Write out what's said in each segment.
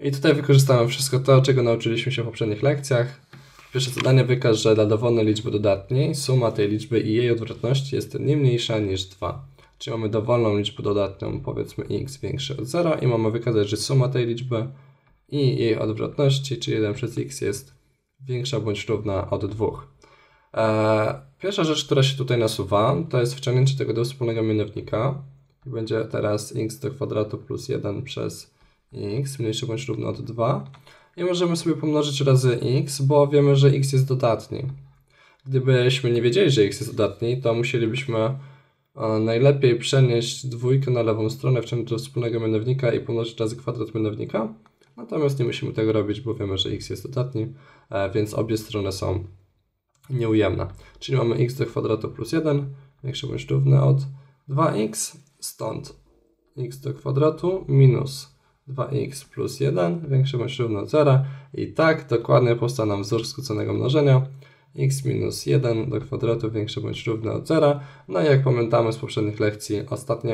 I tutaj wykorzystamy wszystko to, czego nauczyliśmy się w poprzednich lekcjach. Pierwsze zadanie wykaż, że dla dowolnej liczby dodatniej suma tej liczby i jej odwrotności jest nie mniejsza niż 2. Czyli mamy dowolną liczbę dodatnią, powiedzmy x większe od 0 i mamy wykazać, że suma tej liczby i jej odwrotności, czyli 1 przez x jest większa bądź równa od 2. Eee, pierwsza rzecz, która się tutaj nasuwa, to jest wciągnięcie tego do wspólnego mianownika. I będzie teraz x do kwadratu plus 1 przez x mniejsze bądź równe od 2. I możemy sobie pomnożyć razy x, bo wiemy, że x jest dodatni. Gdybyśmy nie wiedzieli, że x jest dodatni, to musielibyśmy e, najlepiej przenieść dwójkę na lewą stronę, wciągnąć do wspólnego mianownika i pomnożyć razy kwadrat mianownika. Natomiast nie musimy tego robić, bo wiemy, że x jest dodatni, e, więc obie strony są nieujemne. Czyli mamy x do kwadratu plus 1 większe bądź równe od 2x, stąd x do kwadratu minus 2x plus 1 większe bądź równe od 0 i tak dokładnie powstał nam wzór skróconego mnożenia x minus 1 do kwadratu większe bądź równe od 0. No i jak pamiętamy z poprzednich lekcji, ostatni,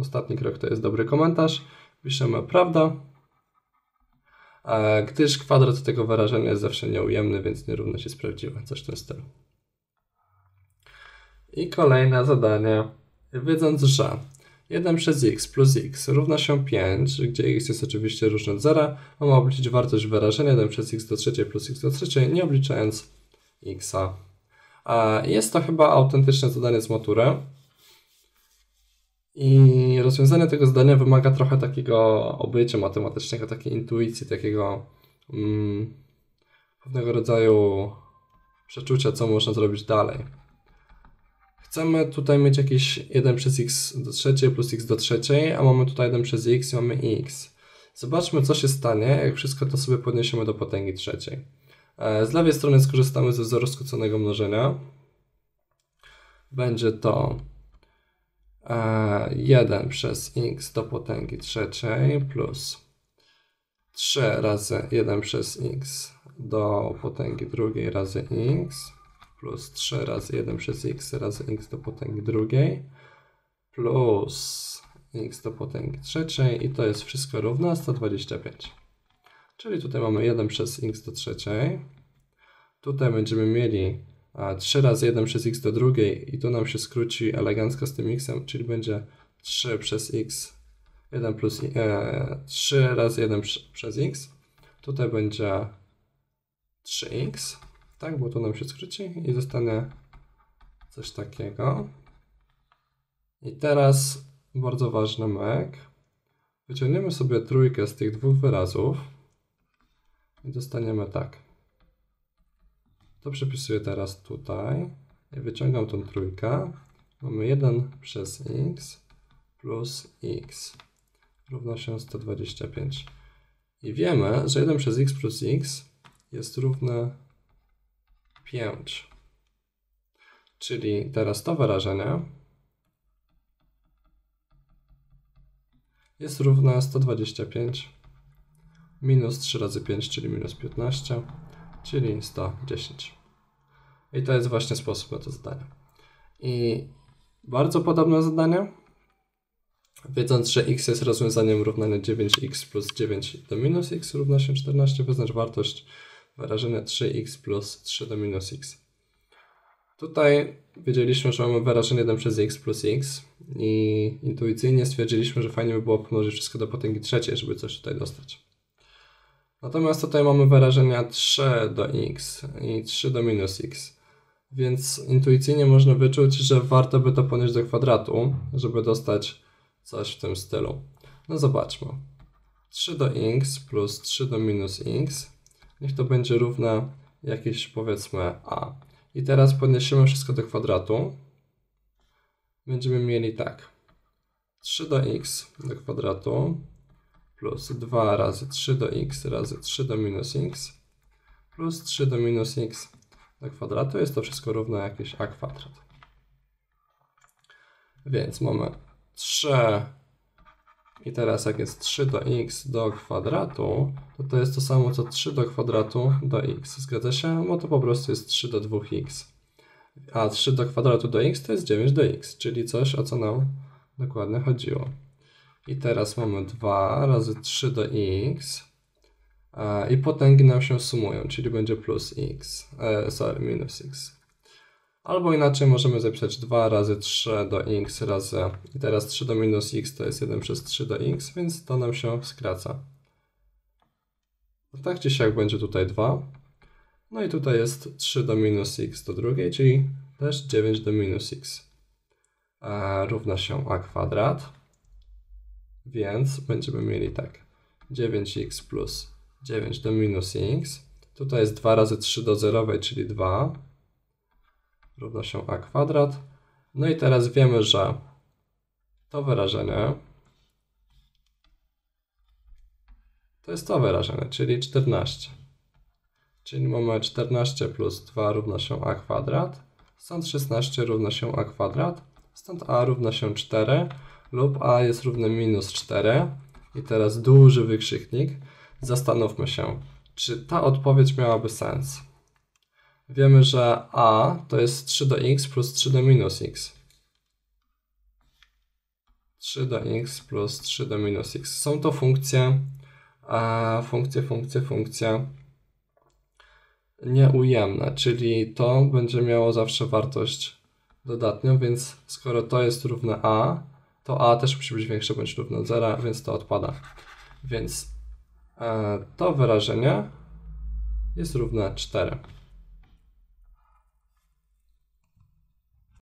ostatni krok to jest dobry komentarz. Piszemy prawda, gdyż kwadrat tego wyrażenia jest zawsze nieujemny, więc nierówność jest prawdziwa. Coś w tym stylu. I kolejne zadanie. Wiedząc, że 1 przez x plus x równa się 5, gdzie x jest oczywiście różny od 0, mamy obliczyć wartość wyrażenia 1 przez x do trzeciej plus x do trzeciej, nie obliczając xa. Jest to chyba autentyczne zadanie z matury. I rozwiązanie tego zadania wymaga trochę takiego obycia matematycznego, takiej intuicji, takiego mm, pewnego rodzaju przeczucia, co można zrobić dalej. Chcemy tutaj mieć jakieś 1 przez x do trzeciej plus x do trzeciej, a mamy tutaj 1 przez x i mamy x. Zobaczmy, co się stanie, jak wszystko to sobie podniesiemy do potęgi trzeciej. E, z lewej strony skorzystamy ze wzoru skróconego mnożenia. Będzie to 1 e, przez x do potęgi trzeciej plus 3 razy 1 przez x do potęgi drugiej razy x plus 3 razy 1 przez x razy x do potęgi drugiej plus x do potęgi trzeciej i to jest wszystko równe 125. Czyli tutaj mamy 1 przez x do trzeciej. Tutaj będziemy mieli 3 razy 1 przez x do drugiej i tu nam się skróci elegancko z tym x, czyli będzie 3 przez x 1 plus e, 3 razy 1 przez x. Tutaj będzie 3x tak, bo to nam się skróci i zostanie coś takiego. I teraz bardzo ważny myk. Wyciągniemy sobie trójkę z tych dwóch wyrazów i dostaniemy tak. To przepisuję teraz tutaj i wyciągam tą trójkę. Mamy 1 przez x plus x równa się 125. I wiemy, że 1 przez x plus x jest równe 5. Czyli teraz to wyrażenie jest równe 125 minus 3 razy 5, czyli minus 15, czyli 110. I to jest właśnie sposób na to zadanie. I bardzo podobne zadanie. Wiedząc, że x jest rozwiązaniem równania 9x plus 9 do minus x równa się 14, wyznacz wartość wyrażenie 3x plus 3 do minus x. Tutaj wiedzieliśmy, że mamy wyrażenie 1 przez x plus x i intuicyjnie stwierdziliśmy, że fajnie by było pomnożyć wszystko do potęgi trzeciej, żeby coś tutaj dostać. Natomiast tutaj mamy wyrażenia 3 do x i 3 do minus x. Więc intuicyjnie można wyczuć, że warto by to ponieść do kwadratu, żeby dostać coś w tym stylu. No zobaczmy. 3 do x plus 3 do minus x niech to będzie równe jakieś powiedzmy a. I teraz podniesiemy wszystko do kwadratu. Będziemy mieli tak. 3 do x do kwadratu plus 2 razy 3 do x razy 3 do minus x plus 3 do minus x do kwadratu. Jest to wszystko równe jakieś a kwadrat. Więc mamy 3 i teraz jak jest 3 do x do kwadratu, to to jest to samo co 3 do kwadratu do x. Zgadza się? Bo to po prostu jest 3 do 2x. A 3 do kwadratu do x to jest 9 do x, czyli coś o co nam dokładnie chodziło. I teraz mamy 2 razy 3 do x. E, I potęgi nam się sumują, czyli będzie plus x, e, sorry, minus x. Albo inaczej możemy zapisać 2 razy 3 do x razy, i teraz 3 do minus x to jest 1 przez 3 do x, więc to nam się skraca. Tak czy siak będzie tutaj 2. No i tutaj jest 3 do minus x do drugiej, czyli też 9 do minus x. E, równa się a kwadrat. Więc będziemy mieli tak 9x plus 9 do minus x. Tutaj jest 2 razy 3 do zerowej, czyli 2. Równa się a kwadrat. No i teraz wiemy, że to wyrażenie to jest to wyrażenie, czyli 14. Czyli mamy 14 plus 2 równa się a kwadrat. Stąd 16 równa się a kwadrat. Stąd a równa się 4 lub a jest równe minus 4. I teraz duży wykrzyknik. Zastanówmy się, czy ta odpowiedź miałaby sens. Wiemy, że a to jest 3 do x plus 3 do minus x. 3 do x plus 3 do minus x. Są to funkcje, a funkcje, funkcje, funkcje nieujemne, czyli to będzie miało zawsze wartość dodatnią, więc skoro to jest równe a, to a też musi być większe bądź równe od zera, więc to odpada. Więc e, to wyrażenie jest równe 4.